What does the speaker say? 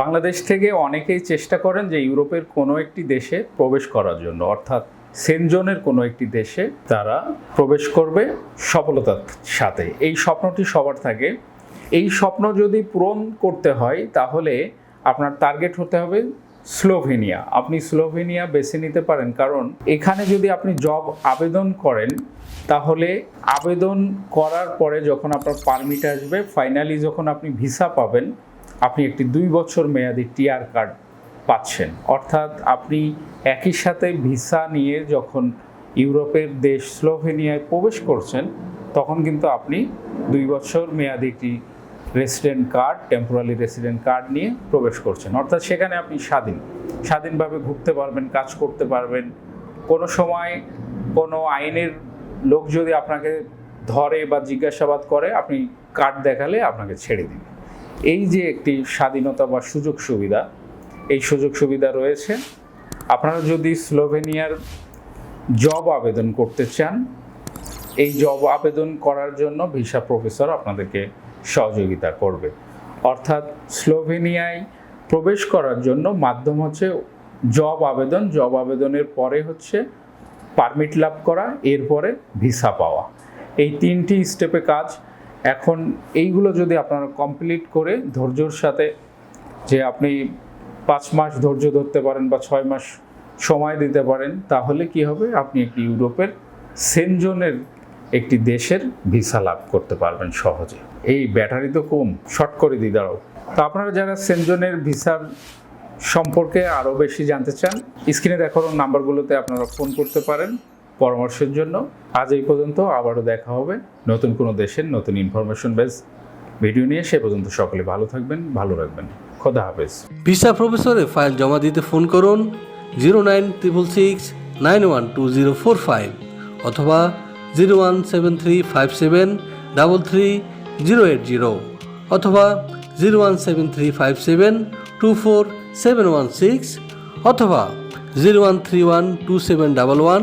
বাংলাদেশ থেকে অনেকেই চেষ্টা করেন যে ইউরোপের কোনো একটি দেশে প্রবেশ করার জন্য। অর্থাৎ সেনজনের কোনো একটি দেশে তারা প্রবেশ করবে সফলতার সাথে। এই স্বপ্নটি সবার থাকে। এই স্বপ্ন যদি পূরণ করতে হয়, তাহলে আপনার টার্গেট হতে হবে স্লোভেনিয়া। আপনি স্লোভেনিয়া বেছে নিতে পারেন। কারণ এখানে যদি আপনি জব আবেদন করেন, তাহলে আবেদন করার পরে যখন আপনার পারমিট আসবে ফাইনালি যখন আপনি ভিসা পাবেন আপনি একটি দুই বছর মেয়াদি টিআর কার্ড পাচ্ছেন। অর্থাৎ আপনি একই সাথে ভিসা নিয়ে যখন ইউরোপের দেশ স্লোভেনিয়ায় প্রবেশ করছেন, তখন কিন্তু আপনি দুই বছর মেয়াদি একটি resident card, temporary resident card নিয়ে প্রবেশ করছেন। অর্থাৎ সেখানে আপনি স্বাধীন। স্বাধীনভাবে ঘুরতে পারবেন, কাজ করতে পারবেন। কোনো সময় কোনো আইনের লোক যদি আপনাকে ধরে বা জিজ্ঞাসাবাদ করে, আপনি কার্ড দেখালে আপনাকে ছেড়ে দিবে। এই যে একটি স্বাধীনতা বা সুযোগ সুবিধা, এই সুযোগ সুবিধা রয়েছে। আপনারা যদি স্লোভেনিয়ার জব আবেদন করতে চান, এই জব আবেদন করার জন্য ভিসা প্রফেসর আপনাদেরকে সহযোগিতা করবে। অর্থাৎ স্লোভেনিয়ায় প্রবেশ করার জন্য মাধ্যম হচ্ছে জব আবেদন। জব আবেদনের পরে হচ্ছে পারমিট লাভ করা, এরপরে ভিসা পাওয়া। এই তিনটি স্টেপে কাজ এখন এইগুলো যদি আপনারা কমপ্লিট করে ধৈর্যর সাথে যে আপনি পাঁচ মাস ধৈর্য ধরতে পারেন বা ছয় মাস সময় দিতে পারেন, তাহলে কি হবে? আপনি একটি ইউরোপের সেনজনের একটি দেশের ভিসা লাভ করতে পারবেন সহজে। এই ব্যাটারি তো কম, শর্ট করে দিই দাঁড়াও। তো আপনারা যারা সেনজনের ভিসার সম্পর্কে আরও বেশি জানতে চান, স্ক্রিনে দেখানো নাম্বারগুলোতে আপনারা ফোন করতে পারেন। পরামর্শের জন্য আজ এই পর্যন্ত আবারও দেখা হবে নতুন কোনো দেশের নতুন ইনফরমেশন বেস ভিডিও নিয়ে। সে পর্যন্ত সকলে ভালো থাকবেন, ভালো রাখবেন। খোদা হাফেজ। ভিসা প্রফেসরে ফাইল জমা দিতে ফোন করুন zero nine triple six nine one two zero four five অথবা zero one seven three five seven double three zero eight zero অথবা zero one seven three five seven two four seven one six অথবা zero one three one two seven double one